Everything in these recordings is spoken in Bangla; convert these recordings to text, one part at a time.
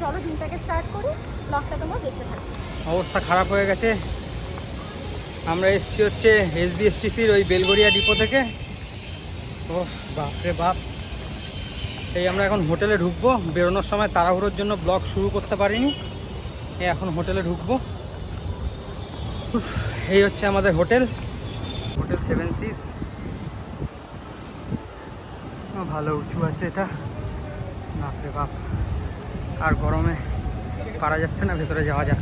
চলো দিনটাকে স্টার্ট করি ব্লগটা তোমরা দেখতে থাকো। অবস্থা খারাপ হয়ে গেছে। আমরা এসছি হচ্ছে এসবিএসটিসির ওই বেলগড়িয়া ডিপো থেকে। ও বাপরে বাপ। এই আমরা এখন হোটেলে ঢুকবো। বেরোনোর সময় তাড়াহুড়োর জন্য ব্লগ শুরু করতে পারিনি। এখন হোটেলে ঢুকবো। এই হচ্ছে আমাদের হোটেল। হোটেল সেভেন সিস ভালো উঁচু আছে এটা। বাপরে বাপ। আর গরমে পারা যাচ্ছে না ভেতরে যাওয়া যাক।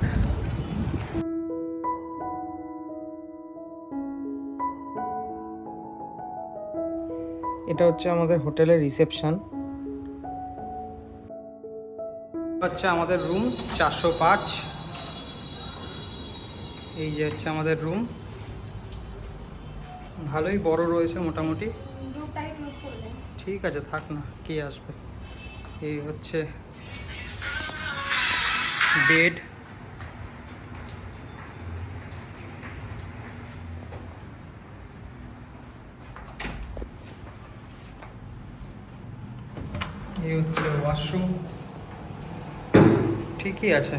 এটা হচ্ছে আমাদের হোটেলের রিসেপশন। হচ্ছে আমাদের রুম চারশো পাঁচ। এই যে হচ্ছে আমাদের রুম। ভালোই বড় রয়েছে মোটামুটি। ঠিক আছে থাক না কে আসবে? এই হচ্ছে বেড। এই হচ্ছে ওয়াশরুম। ঠিকই আছে।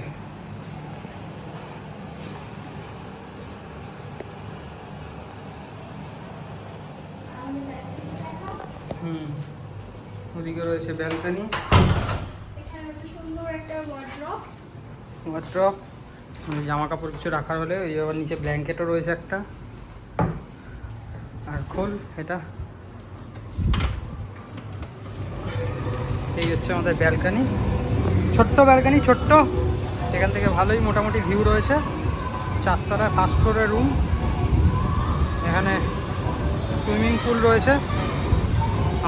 হুম, ওদিকে রয়েছে ব্যালকানি। এখানে হচ্ছে সুন্দর একটা ওয়ার্ড্রপ ওয়ার্ড্রপ জামা কাপড় কিছু রাখার হলে, ওই আবার নিচে ব্ল্যাঙ্কেটও রয়েছে একটা। আর খোল, এটা। এই হচ্ছে আমাদের ব্যালকানি ছোট্ট ব্যালকানি ছোট্ট। এখান থেকে ভালোই মোটামুটি ভিউ রয়েছে। চারতলা ফার্স্ট ফ্লোরের রুম এখানে সুইমিং পুল রয়েছে।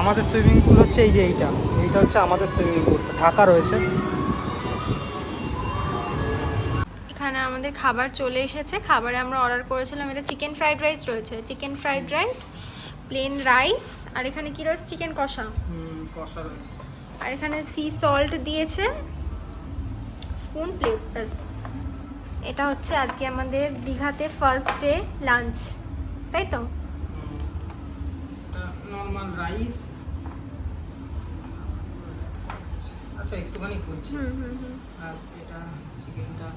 আমাদের সুইমিং পুল হচ্ছে এই যে এইটা। এইটা হচ্ছে আমাদের সুইমিং পুল ঢাকা রয়েছে। আমাদের খাবার চলে এসেছে। খাবারে আমরা অর্ডার করেছিলাম এটা চিকেন ফ্রাইড রাইস রয়েছে। Chicken fried rice plain rice আর এখানে কি রয়েছে? চিকেন কষা। হুম কষা রয়েছে। আর এখানে সি সল্ট দিয়েছে। স্পুন প্লেট ব্যাস। এটা হচ্ছে আজকে আমাদের দীঘাতে ফার্স্ট ডে লাঞ্চ তাই তো? নর্মাল রাইস আচ্ছা একটুখানি খুলছি হুম হুম হুম। আর এটা চিকেনটা।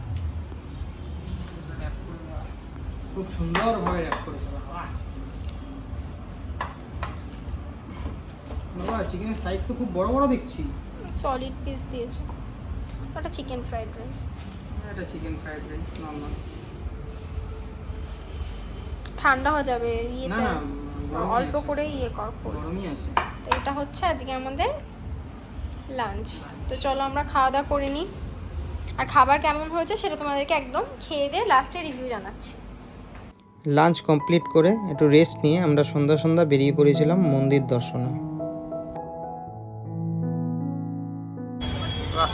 খুব সুন্দরভাবে র্যাপ করেছে বাবা চিকেনের সাইজ তো খুব বড় বড় দেখছি। সলিড পিস দিয়েছে। ওটা চিকেন ফ্রাইড রাইস এটা চিকেন ফ্রাইড রাইস নর্মাল ঠান্ডা হয়ে যাবে ইয়েটা অল্প। করে ইয়ে কর। গরমই আছে। তো এটা হচ্ছে আজকে আমাদের লাঞ্চ তো চলো আমরা খাওয়া দাওয়া করে নিই। আর খাবার কেমন হয়েছে সেটা তোমাদেরকে একদম খেয়ে দিয়ে লাস্টে রিভিউ জানাচ্ছি। লাঞ্চ কমপ্লিট করে একটু রেস্ট নিয়ে আমরা সন্ধ্যা সন্ধ্যা বেরিয়ে পড়েছিলাম মন্দির দর্শনে।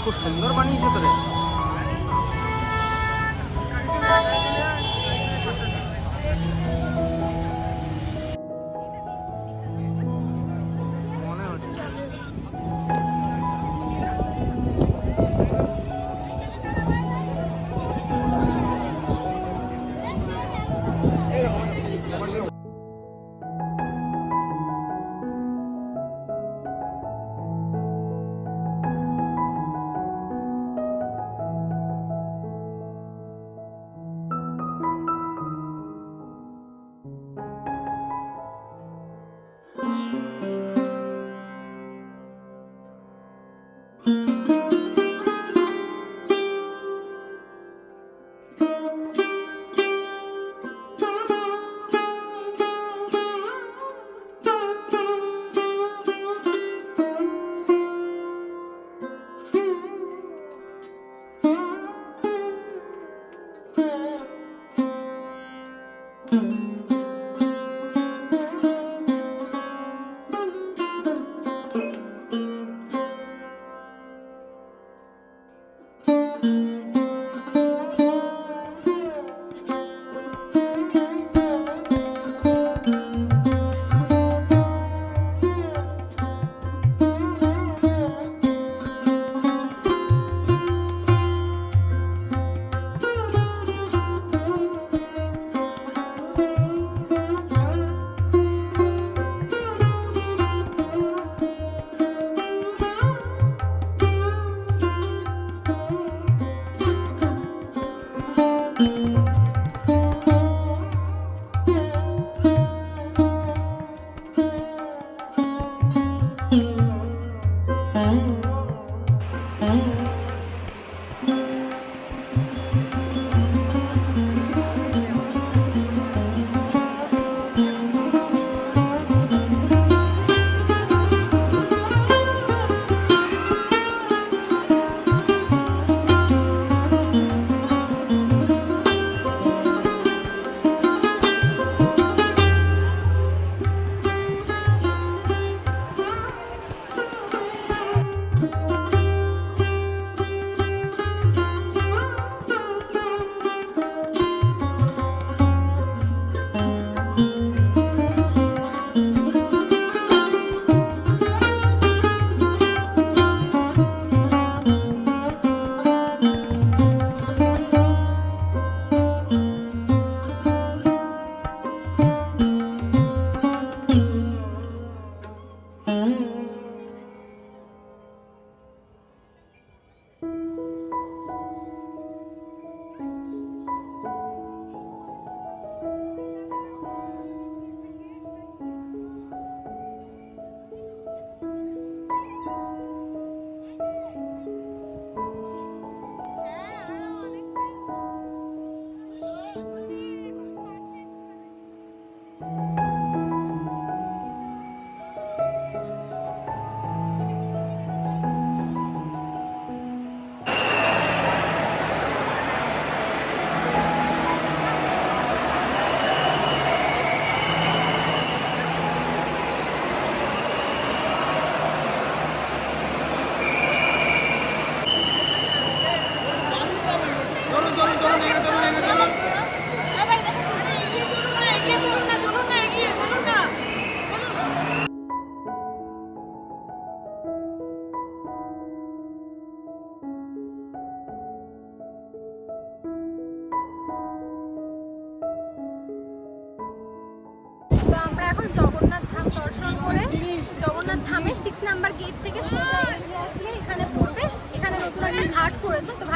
খুব সুন্দর বানিয়েছে তো রে।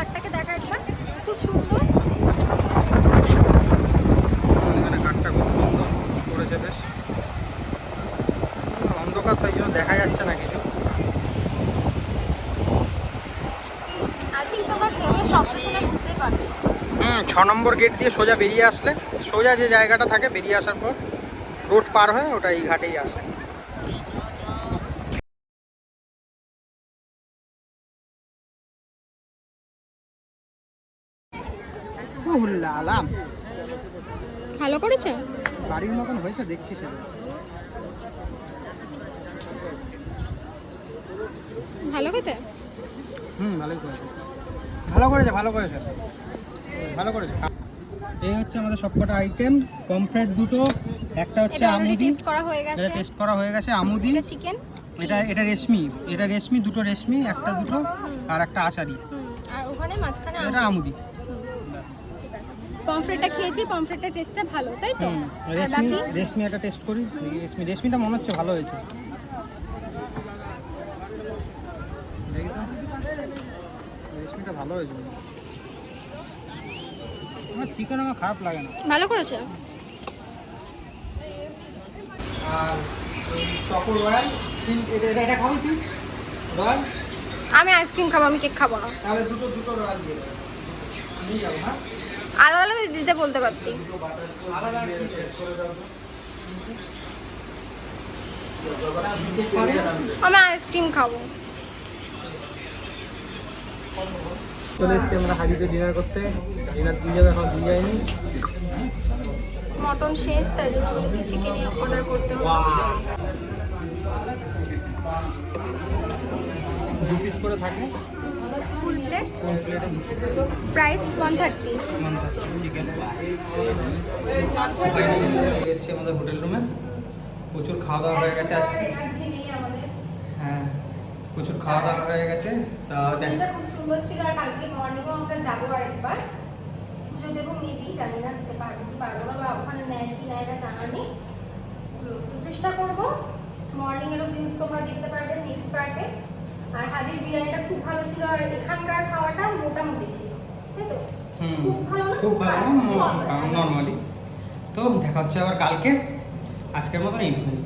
ঘাটটাকে দেখা একবার। খুব সুন্দর। এখানে খুব সুন্দর করেছে বেশ। অন্ধকার তাই জন্য দেখা যাচ্ছে না কিছু। হুম ছ নম্বর গেট দিয়ে সোজা বেরিয়ে আসলে সোজা যে জায়গাটা থাকে বেরিয়ে আসার পর রোড পার হয়ে ওটা এই ঘাটেই আসে। লালাম ভালো করেছে? বাড়ির মতন হয়েছে দেখছি সেটা। ভালো খেতে হুম ভালোই করেছে। ভালো করেছে ভালো করেছে। ভালো করেছে। এই হচ্ছে আমাদের সবকটা আইটেম পমফ্রেট দুটো একটা হচ্ছে আমুদি টেস্ট করা হয়ে গেছে। এটা টেস্ট করা হয়ে গেছে আমুদি। এটা চিকেন এটা এটা রেশমি এটা রেশমি দুটো রেশমি একটা দুটো আর একটা আচারি। আর ওখানে মাঝখানে এটা আমুদি। পমফ্রেটটা খেয়েছি পমফ্রেটটা টেস্টটা ভালো তাই তো? রেশমি বাকি? রেশমি একটা টেস্ট করি রেশমি রেশমিটা মনে হচ্ছে ভালো হয়েছে। রেশমিটা ভালো হয়েছে। আমার চিকেন আমার খারাপ লাগে না। ভালো করেছে? আর চকো রয়্যাল এটা এটা- এটা খাবি তুই? রয়্যাল? আমি আইসক্রিম খাব আমি কেক খাব না। তাহলে দুটো দুটো রয়্যাল দিয়ে দেবো। নিয়ে যাব হ্যাঁ? আলাদা আলাদা দিতে বলতে পারতি। খাবে? আমি আইসক্রিম খাব। চলে এসছি আমরা হাজিতে ডিনার করতে। ডিনার দিয়ে যাবে এখন দিয়ে যায়নি মটন শেষ তাই জন্য আমাদেরকে চিকেনই অর্ডার করতে হবে। দু পিস করে থাকে। Full plate. Price one thirty এসছি আমাদের হোটেল রুমে। প্রচুর খাওয়া দাওয়া হয়ে গেছে আজকে নেই আমাদের। হ্যাঁ প্রচুর খাওয়া দাওয়া হয়ে গেছে। তা দেখ খুব সুন্দর ছিল আর কালকে মর্নিংও আমরা যাব আরেকবার। পুজো দেবো মেবি জানি না দিতে পারব কি পারব না বা ওখানে নেয় কি নেয় না জানা নেই। তো চেষ্টা করব। মর্নিং এরও ভিউজ তোমরা দেখতে পারবে নেক্সট পার্টে আর হাজির বিরিয়ানিটা খুব ভালো ছিল আর এখানকার খাওয়াটা মোটামুটি ছিল। তাই তো? হুম খুব ভালো না? খুব ভালো নর্মালি তো দেখা হচ্ছে আবার কালকে। আজকের মতন এইটুকুনি